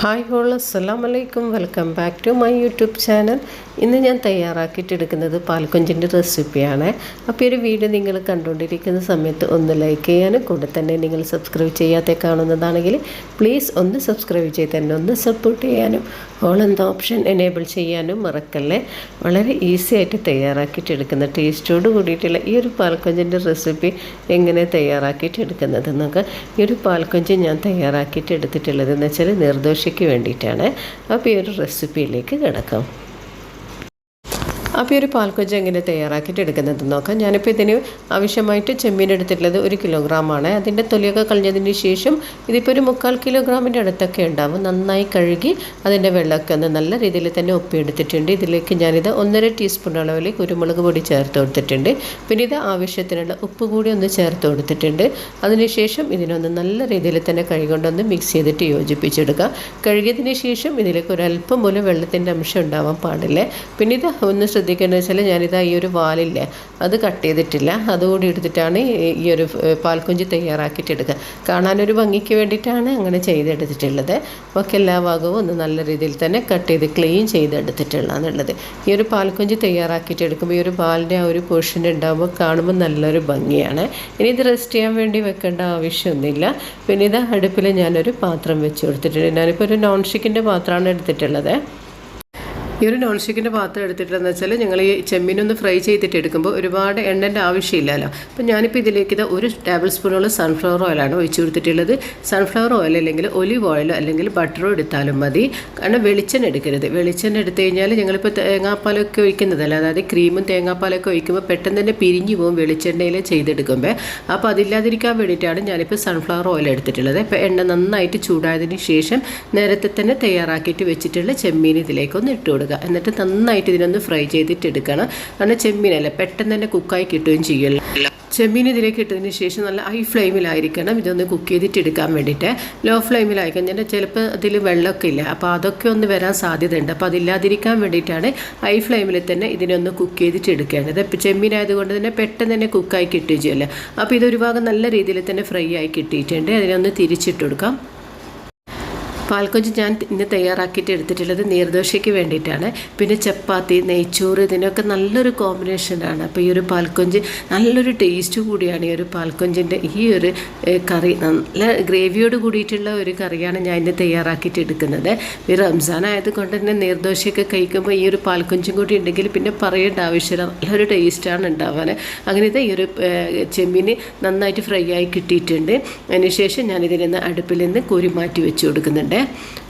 Hi ഹോൾ അസ്സാം വലൈക്കും welcome back to my YouTube channel. ഇന്ന് ഞാൻ തയ്യാറാക്കിയിട്ടെടുക്കുന്നത് പാൽക്കൊഞ്ചിന്റെ റെസിപ്പിയാണ്. അപ്പോൾ ഒരു വീഡിയോ നിങ്ങൾ കണ്ടുകൊണ്ടിരിക്കുന്ന സമയത്ത് ഒന്ന് ലൈക്ക് ചെയ്യാനും കൂടെ തന്നെ നിങ്ങൾ സബ്സ്ക്രൈബ് ചെയ്യാതെ കാണുന്നതാണെങ്കിൽ പ്ലീസ് ഒന്ന് സബ്സ്ക്രൈബ് ചെയ്ത് തന്നെ ഒന്ന് സപ്പോർട്ട് ചെയ്യാനും ഓൾ എന്ന ഓപ്ഷൻ എനേബിൾ ചെയ്യാനും മറക്കല്ലേ? വളരെ ഈസി ആയിട്ട് തയ്യാറാക്കിയിട്ടെടുക്കുന്ന ടേസ്റ്റോട് കൂടിയിട്ടുള്ള ഈ ഒരു പാൽക്കൊഞ്ചിന്റെ റെസിപ്പി എങ്ങനെ തയ്യാറാക്കിയിട്ടെടുക്കുന്നത് നമുക്ക് ഈ ഒരു പാൽക്കൊഞ്ച് ഞാൻ തയ്യാറാക്കിയിട്ട് എടുത്തിട്ടുള്ളത് എന്ന് വെച്ചാൽ നിർദോഷയ്ക്ക് വേണ്ടിയിട്ടാണ്. അപ്പോൾ ഈ ഒരു റെസിപ്പിയിലേക്ക് കിടക്കാം. അപ്പോൾ ഈ ഒരു പാൽക്കൊഞ്ച് എങ്ങനെ തയ്യാറാക്കിയിട്ട് എടുക്കുന്നത് നോക്കാം. ഞാനിപ്പോൾ ഇതിന് ആവശ്യമായിട്ട് ചെമ്മീൻ എടുത്തിട്ടുള്ളത് ഒരു കിലോഗ്രാമാണ്. അതിന്റെ തൊലിയൊക്കെ കളഞ്ഞതിന് ശേഷം ഇതിപ്പോൾ ഒരു മുക്കാൽ കിലോഗ്രാമിന്റെ അടുത്തൊക്കെ ഉണ്ടാവും. നന്നായി കഴുകി അതിന്റെ വെള്ളമൊക്കെ ഒന്ന് നല്ല രീതിയിൽ തന്നെ ഒപ്പിയെടുത്തിട്ടുണ്ട് ഇതിലേക്ക് ഞാനിത് ഒന്നര ടീസ്പൂൺ അളവിൽ കുരുമുളക് പൊടി ചേർത്ത് കൊടുത്തിട്ടുണ്ട്. പിന്നെ ഇത് ആവശ്യത്തിനുള്ള ഉപ്പ് കൂടി ഒന്ന് ചേർത്ത് കൊടുത്തിട്ടുണ്ട്. അതിനുശേഷം ഇതിനൊന്ന് നല്ല രീതിയിൽ തന്നെ കഴുകൊണ്ടൊന്ന് മിക്സ് ചെയ്തിട്ട് യോജിപ്പിച്ചെടുക്കുക കഴുകിയതിന് ശേഷം ഇതിലേക്ക് ഒരല്പം പോലും വെള്ളത്തിന്റെ അംശം ഉണ്ടാവാൻ പാടില്ല. പിന്നെ ഇത് ഒന്ന് ശ്രദ്ധിക്കേണ്ടത് വെച്ചാൽ ഞാനിതാ ഈ ഒരു വാലില്ലേ അത് കട്ട് ചെയ്തിട്ടില്ല. അതുകൂടി എടുത്തിട്ടാണ് ഈ ഒരു പാൽക്കുഞ്ചി തയ്യാറാക്കിയിട്ട് എടുക്കുക കാണാനൊരു ഭംഗിക്ക് വേണ്ടിയിട്ടാണ് അങ്ങനെ ചെയ്തെടുത്തിട്ടുള്ളത്. ഒക്കെ എല്ലാ ഭാഗവും ഒന്ന് നല്ല രീതിയിൽ തന്നെ കട്ട് ചെയ്ത് ക്ലീൻ ചെയ്തെടുത്തിട്ടുള്ളതാണുള്ളത്. ഈ ഒരു പാൽക്കുഞ്ചി തയ്യാറാക്കിയിട്ട് എടുക്കുമ്പോൾ ഈ ഒരു പാലിന്റെ ആ ഒരു പോർഷൻ ഉണ്ടാകുമ്പോൾ കാണുമ്പോൾ നല്ലൊരു ഭംഗിയാണ്. ഇനി ഇത് റെസ്റ്റ് ചെയ്യാൻ വേണ്ടി വെക്കേണ്ട ആവശ്യമൊന്നുമില്ല. പിന്നെ ഇത് അടുപ്പിൽ ഞാനൊരു പാത്രം വെച്ച് കൊടുത്തിട്ടുണ്ട്. ഞാനിപ്പോൾ ഒരു നോൺ സ്റ്റിക്കിന്റെ പാത്രമാണ് എടുത്തിട്ടുള്ളത്. ഈ ഒരു നോൺ സ്റ്റിക്കിന്റെ പാത്രം എടുത്തിട്ടെന്ന് വെച്ചാൽ ഞങ്ങൾ ഈ ചെമ്മീനൊന്ന് ഫ്രൈ ചെയ്തിട്ട് എടുക്കുമ്പോൾ ഒരുപാട് എണ്ണന്റെ ആവശ്യമില്ലല്ലോ. അപ്പം ഞാനിപ്പോൾ ഇതിലേക്ക് ഇത് ഒരു ടേബിൾ സ്പൂണോളം സൺഫ്ലവർ ഓയിലാണ് ഒഴിച്ചു കൊടുത്തിട്ടുള്ളത്. സൺഫ്ലവർ ഓയിൽ അല്ലെങ്കിൽ ഒലിവ് ഓയിലോ അല്ലെങ്കിൽ ബട്ടറോ എടുത്താലും മതി. കാരണം വെളിച്ചെണ്ണ എടുക്കരുത്. വെളിച്ചെണ്ണ എടുത്തു കഴിഞ്ഞാൽ ഞങ്ങളിപ്പോൾ തേങ്ങാപ്പാലൊക്കെ ഒഴിക്കുന്നതല്ല. അതായത് ക്രീമും തേങ്ങാപ്പാലൊക്കെ ഒഴിക്കുമ്പോൾ പെട്ടെന്ന് തന്നെ പിരിഞ്ഞു പോകും വെളിച്ചെണ്ണയിൽ ചെയ്തെടുക്കുമ്പോൾ അപ്പോൾ അതില്ലാതിരിക്കാൻ വേണ്ടിയിട്ടാണ് ഞാനിപ്പോൾ സൺഫ്ലവർ ഓയിൽ എടുത്തിട്ടുള്ളത്. അപ്പോൾ എണ്ണ നന്നായിട്ട് ചൂടായതിന് ശേഷം നേരത്തെ തന്നെ തയ്യാറാക്കിയിട്ട് വെച്ചിട്ടുള്ള ചെമ്മീൻ ഇതിലേക്കൊന്ന് ഇട്ട് കൊടുക്കുക. എന്നിട്ട് നന്നായിട്ട് ഇതിനൊന്ന് ഫ്രൈ ചെയ്തിട്ട് എടുക്കണം. കാരണം ചെമ്മീനല്ലേ? പെട്ടെന്ന് തന്നെ കുക്കായി കിട്ടുകയും ചെയ്യുമല്ലോ ചെമ്മീൻ ഇതിലേക്ക് ഇട്ടതിന് ശേഷം നല്ല ഹൈ ഫ്ലെയിമിലായിരിക്കണം ഇതൊന്ന് കുക്ക് ചെയ്തിട്ട് എടുക്കാൻ വേണ്ടിയിട്ട്. ലോ ഫ്ലെയിമിലായിരിക്കണം ഞാൻ ചിലപ്പോൾ അതിൽ വെള്ളമൊക്കെ ഇല്ല. അപ്പോൾ അതൊക്കെ ഒന്ന് വരാൻ സാധ്യതയുണ്ട്. അപ്പോൾ അതില്ലാതിരിക്കാൻ വേണ്ടിയിട്ടാണ് ഹൈ ഫ്ലെയിമിൽ തന്നെ ഇതിനൊന്ന് കുക്ക് ചെയ്തിട്ട് എടുക്കേണ്ടത്. ഇപ്പോൾ ചെമ്മീൻ ആയതുകൊണ്ട് തന്നെ പെട്ടെന്ന് തന്നെ കുക്കായി കിട്ടുകയും ചെയ്യല്ലേ? അപ്പോൾ ഇതൊരു ഭാഗം നല്ല രീതിയിൽ തന്നെ ഫ്രൈ ആയി കിട്ടിയിട്ടുണ്ട്. അതിനൊന്ന് തിരിച്ചിട്ട് കൊടുക്കാം. പാൽക്കൊഞ്ച് ഞാൻ ഇന്ന് തയ്യാറാക്കിയിട്ട് എടുത്തിട്ടുള്ളത് നീർദോശയ്ക്ക് വേണ്ടിയിട്ടാണ്. പിന്നെ ചപ്പാത്തി നെയ്ച്ചോറ് ഇതിനൊക്കെ നല്ലൊരു കോമ്പിനേഷനാണ് അപ്പോൾ ഈ ഒരു പാൽക്കൊഞ്ച് നല്ലൊരു ടേസ്റ്റ് കൂടിയാണ് ഈ ഒരു പാൽക്കൊഞ്ചിന്റെ ഈ ഒരു കറി. നല്ല ഗ്രേവിയോട് കൂടിയിട്ടുള്ള ഒരു കറിയാണ് ഞാൻ ഇന്ന് തയ്യാറാക്കിയിട്ട് എടുക്കുന്നത്. ഈ റംസാൻ ആയതുകൊണ്ട് തന്നെ നീർദോശയൊക്കെ കഴിക്കുമ്പോൾ ഈ ഒരു പാൽക്കൊഞ്ചും കൂടി ഉണ്ടെങ്കിൽ പിന്നെ പറയേണ്ട ആവശ്യമില്ല. നല്ലൊരു ടേസ്റ്റാണ് ഉണ്ടാവാൻ. അങ്ങനെ ഇത് ഈ ഒരു ചെമ്മീൻ നന്നായിട്ട് ഫ്രൈ ആയി കിട്ടിയിട്ടുണ്ട്. അതിനുശേഷം ഞാനിതിൽ നിന്ന് അടുപ്പിൽ നിന്ന് കോരി മാറ്റി വെച്ച് കൊടുക്കുന്നുണ്ട്. பண்ணிவிட்டு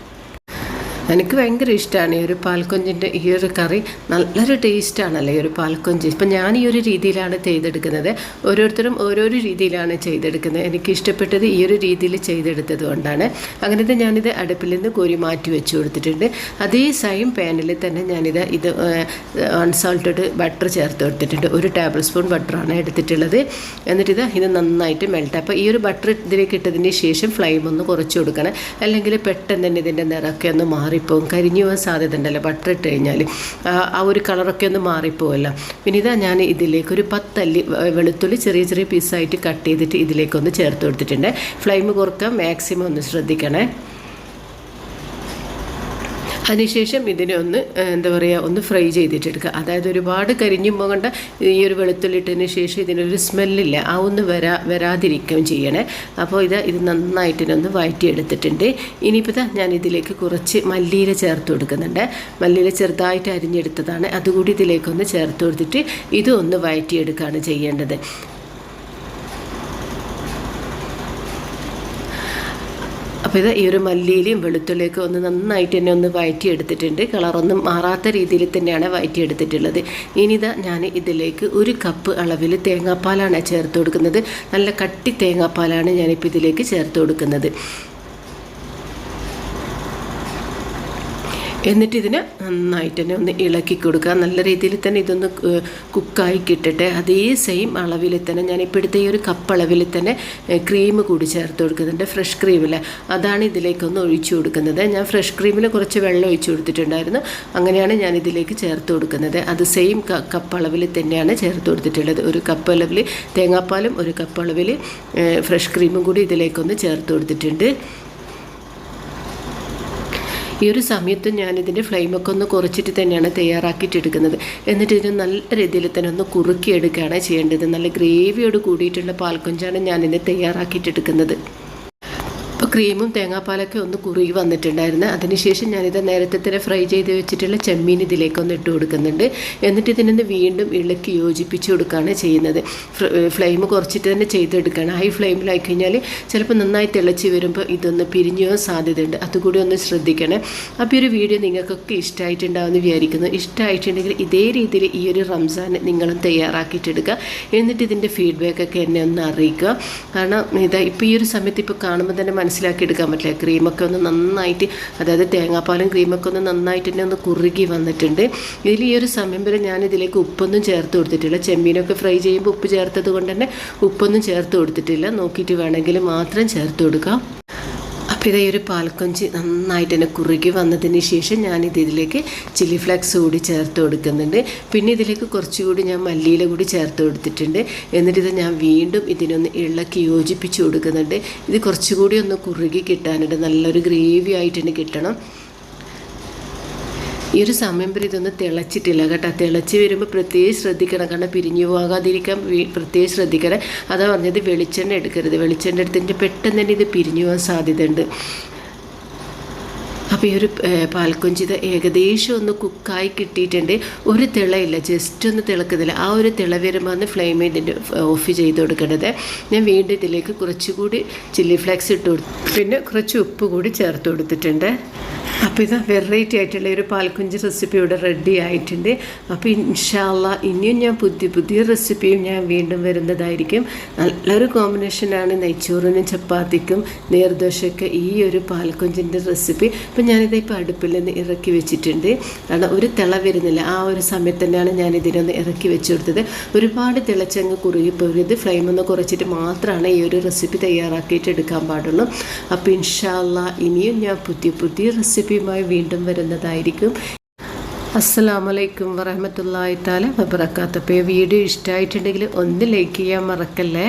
എനിക്ക് ഭയങ്കര ഇഷ്ടമാണ് ഈ ഒരു പാൽക്കൊഞ്ചിന്റെ ഈ ഒരു കറി. നല്ലൊരു ടേസ്റ്റാണല്ലോ ഈ ഒരു പാൽക്കൊഞ്ച് ഇപ്പം ഞാൻ ഈ ഒരു രീതിയിലാണ് ചെയ്തെടുക്കുന്നത്. ഓരോരുത്തരും ഓരോരോ രീതിയിലാണ് ചെയ്തെടുക്കുന്നത്. എനിക്ക് ഇഷ്ടപ്പെട്ടത് ഈ ഒരു രീതിയിൽ ചെയ്തെടുത്തത് കൊണ്ടാണ്. അങ്ങനത്തെ ഞാനിത് അടുപ്പിൽ നിന്ന് കോരി മാറ്റി വെച്ച് കൊടുത്തിട്ടുണ്ട്. അതേ സെയിം പാനിൽ തന്നെ ഞാനിത് ഇത് അൺസോൾട്ടഡ് ബട്ടർ ചേർത്ത് കൊടുത്തിട്ടുണ്ട്. ഒരു ടേബിൾ സ്പൂൺ ബട്ടറാണ് എടുത്തിട്ടുള്ളത്. എന്നിട്ട് ഇത് ഇത് നന്നായിട്ട് മെൽട്ട് അപ്പോൾ ഈ ഒരു ബട്ടർ ഇതിലേക്ക് ഇട്ടതിന് ശേഷം ഫ്ലെയിം ഒന്ന് കുറച്ച് കൊടുക്കണം. അല്ലെങ്കിൽ പെട്ടെന്ന് തന്നെ ഇതിന്റെ നിറമൊക്കെ ഒന്ന് മാറി മാറിപ്പോവും. കരിഞ്ഞു പോകാൻ സാധ്യത ഉണ്ടല്ലോ ബട്ടർ ഇട്ട് കഴിഞ്ഞാൽ ആ ഒരു കളറൊക്കെ ഒന്ന് മാറിപ്പോവല്ലോ. പിന്നെ ഇതാ ഞാൻ ഇതിലേക്ക് ഒരു പത്തല്ലി വെളുത്തുള്ളി ചെറിയ ചെറിയ പീസായിട്ട് കട്ട് ചെയ്തിട്ട് ഇതിലേക്കൊന്ന് ചേർത്ത് കൊടുത്തിട്ടുണ്ട്. ഫ്ലെയിം കുറയ്ക്കാൻ മാക്സിമം ഒന്ന് ശ്രദ്ധിക്കണേ. അതിനുശേഷം ഇതിനെ ഒന്ന് എന്താ പറയുക ഒന്ന് ഫ്രൈ ചെയ്തിട്ടെടുക്കുക. അതായത് ഒരുപാട് കരിഞ്ഞു പോകേണ്ട ഈ ഒരു വെളുത്തുള്ളിട്ടതിന് ശേഷം ഇതിനൊരു സ്മെല്ലില്ല. ആ ഒന്ന് വരാ വരാതിരിക്കുകയും ചെയ്യണേ. അപ്പോൾ ഇത് ഇത് നന്നായിട്ടിനൊന്ന് വഴറ്റിയെടുത്തിട്ടുണ്ട്. ഇനിയിപ്പോൾ ഞാൻ ഇതിലേക്ക് കുറച്ച് മല്ലിയില ചേർത്ത് കൊടുക്കുന്നുണ്ട്. മല്ലിയില ചെറുതായിട്ട് അരിഞ്ഞെടുത്തതാണ്. അതുകൂടി ഇതിലേക്കൊന്ന് ചേർത്ത് കൊടുത്തിട്ട് ഇതൊന്ന് വഴറ്റിയെടുക്കുകയാണ് ചെയ്യേണ്ടത്. അപ്പോൾ ഇത് ഈ ഒരു മല്ലിയിലെയും വെളുത്തുള്ളിയൊക്കെ ഒന്ന് നന്നായിട്ട് തന്നെ ഒന്ന് വയറ്റി എടുത്തിട്ടുണ്ട് കളറൊന്നും മാറാത്ത രീതിയിൽ തന്നെയാണ് എടുത്തിട്ടുള്ളത് ഇനിതാ ഞാൻ ഇതിലേക്ക് ഒരു കപ്പ് അളവിൽ തേങ്ങാപ്പാലാണ് ചേർത്ത് കൊടുക്കുന്നത്. നല്ല കട്ടി തേങ്ങാപ്പാലാണ് ഞാനിപ്പോൾ ഇതിലേക്ക് ചേർത്ത് കൊടുക്കുന്നത്. എന്നിട്ട് ഇതിനെ നന്നായിട്ട് തന്നെ ഒന്ന് ഇളക്കി കൊടുക്കുക. നല്ല രീതിയിൽ തന്നെ ഇതൊന്ന് കുക്കായി കിട്ടട്ടെ. അതേ സെയിം അളവിൽ തന്നെ ഞാൻ ഇപ്പോഴത്തെ ഈ ഒരു കപ്പ് അളവിൽ തന്നെ ക്രീം കൂടി ചേർത്ത് കൊടുക്കുന്നുണ്ട്. ഫ്രഷ് ക്രീമിൽ അതാണ് ഇതിലേക്കൊന്ന് ഒഴിച്ചു കൊടുക്കുന്നത്. ഞാൻ ഫ്രഷ് ക്രീമിൽ കുറച്ച് വെള്ളം ഒഴിച്ചു കൊടുത്തിട്ടുണ്ടായിരുന്നു. അങ്ങനെയാണ് ഞാൻ ഇതിലേക്ക് ചേർത്ത് കൊടുക്കുന്നത്. അത് സെയിം കപ്പ് അളവിൽ തന്നെയാണ് ചേർത്ത് കൊടുത്തിട്ടുള്ളത്. ഒരു കപ്പ് അളവിൽ തേങ്ങാപ്പാലും ഒരു കപ്പ് അളവിൽ ഫ്രഷ് ക്രീമും കൂടി ഇതിലേക്കൊന്ന് ചേർത്ത് കൊടുത്തിട്ടുണ്ട്. ഈ ഒരു സമയത്ത് ഞാനിതിന്റെ ഫ്ലെയിമൊക്കെ ഒന്ന് കുറച്ചിട്ട് തന്നെയാണ് തയ്യാറാക്കിയിട്ടെടുക്കുന്നത്. എന്നിട്ട് ഇതിന് നല്ല രീതിയിൽ തന്നെ ഒന്ന് കുറുക്കിയെടുക്കുകയാണ് ചെയ്യേണ്ടത്. നല്ല ഗ്രേവിയോട് കൂടിയിട്ടുള്ള പാൽക്കൊഞ്ചാണ് ഞാനിത് തയ്യാറാക്കിയിട്ടെടുക്കുന്നത്. ക്രീമും തേങ്ങാപ്പാലൊക്കെ ഒന്ന് കുറുകി വന്നിട്ടുണ്ടായിരുന്നു. അതിനുശേഷം ഞാനിത് നേരത്തെ തന്നെ ഫ്രൈ ചെയ്ത് വെച്ചിട്ടുള്ള ചെമ്മീൻ ഇതിലേക്ക് ഒന്ന് ഇട്ട് കൊടുക്കുന്നുണ്ട്. എന്നിട്ട് ഇതിനൊന്ന് വീണ്ടും ഇളക്കി യോജിപ്പിച്ച് കൊടുക്കുകയാണ് ചെയ്യുന്നത്. ഫ്ലെയിം കുറച്ചിട്ട് തന്നെ ചെയ്തെടുക്കുകയാണ്. ഹൈ ഫ്ലെയിമിലായി കഴിഞ്ഞാൽ ചിലപ്പോൾ നന്നായി തിളച്ച് വരുമ്പോൾ ഇതൊന്ന് പിരിഞ്ഞു സാധ്യതയുണ്ട്. അതുകൂടി ഒന്ന് ശ്രദ്ധിക്കണേ. അപ്പോൾ ഈ ഒരു വീഡിയോ നിങ്ങൾക്കൊക്കെ ഇഷ്ടമായിട്ടുണ്ടാവുമെന്ന് വിചാരിക്കുന്നു. ഇഷ്ടമായിട്ടുണ്ടെങ്കിൽ ഇതേ രീതിയിൽ ഈ ഒരു റംസാൻ നിങ്ങളും തയ്യാറാക്കിയിട്ടെടുക്കുക. എന്നിട്ട് ഇതിന്റെ ഫീഡ്ബാക്കൊക്കെ എന്നെ ഒന്ന് അറിയിക്കുക. കാരണം ഇതാ ഇപ്പോൾ ഈ ഒരു സമയത്ത് ഇപ്പോൾ കാണുമ്പോൾ തന്നെ മനസ്സിലാക്കി എടുക്കാൻ പറ്റില്ല. ക്രീമൊക്കെ ഒന്ന് നന്നായിട്ട് അതായത് തേങ്ങാപ്പാലും ക്രീമൊക്കെ ഒന്ന് നന്നായിട്ട് തന്നെ ഒന്ന് കുറുകി വന്നിട്ടുണ്ട്. ഇതിൽ ഈ ഒരു സമയം വരെ ഞാൻ ഇതിലേക്ക് ഉപ്പൊന്നും ചേർത്ത് കൊടുത്തിട്ടില്ല. ചെമ്മീനൊക്കെ ഫ്രൈ ചെയ്യുമ്പോൾ ഉപ്പ് ചേർത്തത് കൊണ്ട് തന്നെ ഉപ്പൊന്നും ചേർത്ത് കൊടുത്തിട്ടില്ല. നോക്കിയിട്ട് വേണമെങ്കിൽ മാത്രം ചേർത്ത് കൊടുക്കാം. അപ്പോൾ ഈ ഒരു പാൽക്കൊഞ്ച് നന്നായിട്ട് തന്നെ കുറുകി വന്നതിന് ശേഷം ഞാൻ ഇതിലേക്ക് ചില്ലി ഫ്ലേക്സ് കൂടി ചേർത്ത് കൊടുക്കുന്നുണ്ട്. പിന്നെ ഇതിലേക്ക് കുറച്ചുകൂടി ഞാൻ മല്ലിയില കൂടി ചേർത്ത് കൊടുത്തിട്ടുണ്ട്. എന്നിട്ട് ഇത് ഞാൻ വീണ്ടും ഇതിനൊന്ന് ഇളക്കി യോജിപ്പിച്ച് കൊടുക്കുന്നുണ്ട്. ഇത് കുറച്ചുകൂടി ഒന്ന് കുറുകി കിട്ടാനുണ്ട് നല്ലൊരു ഗ്രേവി ആയിട്ട് കിട്ടണം. ഈ ഒരു സമയം വരെ ഇതൊന്നും തിളച്ചിട്ടില്ല കേട്ടോ. തിളച്ച് വരുമ്പോൾ പ്രത്യേകം ശ്രദ്ധിക്കണം. കാരണം പിരിഞ്ഞു പോകാതിരിക്കാൻ പ്രത്യേകം ശ്രദ്ധിക്കണം. അതാ പറഞ്ഞത് വെളിച്ചെണ്ണ എടുക്കരുത്. വെളിച്ചെണ്ണ എടുത്തിട്ട് പെട്ടെന്ന് തന്നെ ഇത് പിരിഞ്ഞു പോകാൻ സാധ്യതയുണ്ട്. അപ്പോൾ ഈ ഒരു ഇത് ഏകദേശം ഒന്ന് കുക്കായി കിട്ടിയിട്ടുണ്ട്. ഒരു തിളയില്ല ജസ്റ്റ് ഒന്ന് തിളക്കുന്നില്ല. ആ ഒരു തിള വരുമ്പോൾ ഫ്ലെയിം ഇതിന്റെ ഓഫ് ചെയ്ത് കൊടുക്കേണ്ടത് ഞാൻ വീണ്ടും ഇതിലേക്ക് കുറച്ചുകൂടി ചില്ലി ഫ്ലേക്സ് ഇട്ട് കൊടുത്തു. പിന്നെ കുറച്ച് ഉപ്പ് കൂടി ചേർത്ത് കൊടുത്തിട്ടുണ്ട്. അപ്പോൾ ഇത് വെറൈറ്റി ആയിട്ടുള്ള ഒരു പാൽക്കുഞ്ച് റെസിപ്പി ഇവിടെ റെഡി ആയിട്ടുണ്ട്. അപ്പോൾ ഇൻഷാല്ല ഇനിയും ഞാൻ പുതിയ പുതിയ റെസിപ്പിയും ഞാൻ വീണ്ടും വരുന്നതായിരിക്കും. നല്ലൊരു കോമ്പിനേഷനാണ് നെയ്ച്ചോറിനും ചപ്പാത്തിക്കും നേർദോശയ്ക്ക് ഈ ഒരു പാൽക്കുഞ്ചിന്റെ റെസിപ്പി അപ്പം ഞാനിത് ഇപ്പോൾ അടുപ്പിൽ നിന്ന് ഇറക്കി വെച്ചിട്ടുണ്ട്. കാരണം ഒരു തിള വരുന്നില്ല. ആ ഒരു സമയത്ത് തന്നെയാണ് ഞാൻ ഇതിനൊന്ന് ഇറക്കി വെച്ചു കൊടുത്തത്. ഒരുപാട് തിളച്ചങ്ങ് കുറുകിപ്പോയത് ഫ്ലെയിം ഒന്ന് കുറച്ചിട്ട് മാത്രമാണ് ഈ ഒരു റെസിപ്പി തയ്യാറാക്കിയിട്ട് എടുക്കാൻ പാടുള്ളൂ. അപ്പോൾ ഇൻഷാല്ല ഇനിയും ഞാൻ പുതിയ പുതിയ റെസിപ്പിയുമായി വീണ്ടും വരുന്നതായിരിക്കും. അസ്സലാമലൈക്കും വലൈക്കും താല വബറക്കാത്ത അപ്പോൾ വീഡിയോ ഇഷ്ടമായിട്ടുണ്ടെങ്കിൽ ഒന്ന് ലൈക്ക് ചെയ്യാൻ മറക്കല്ലേ?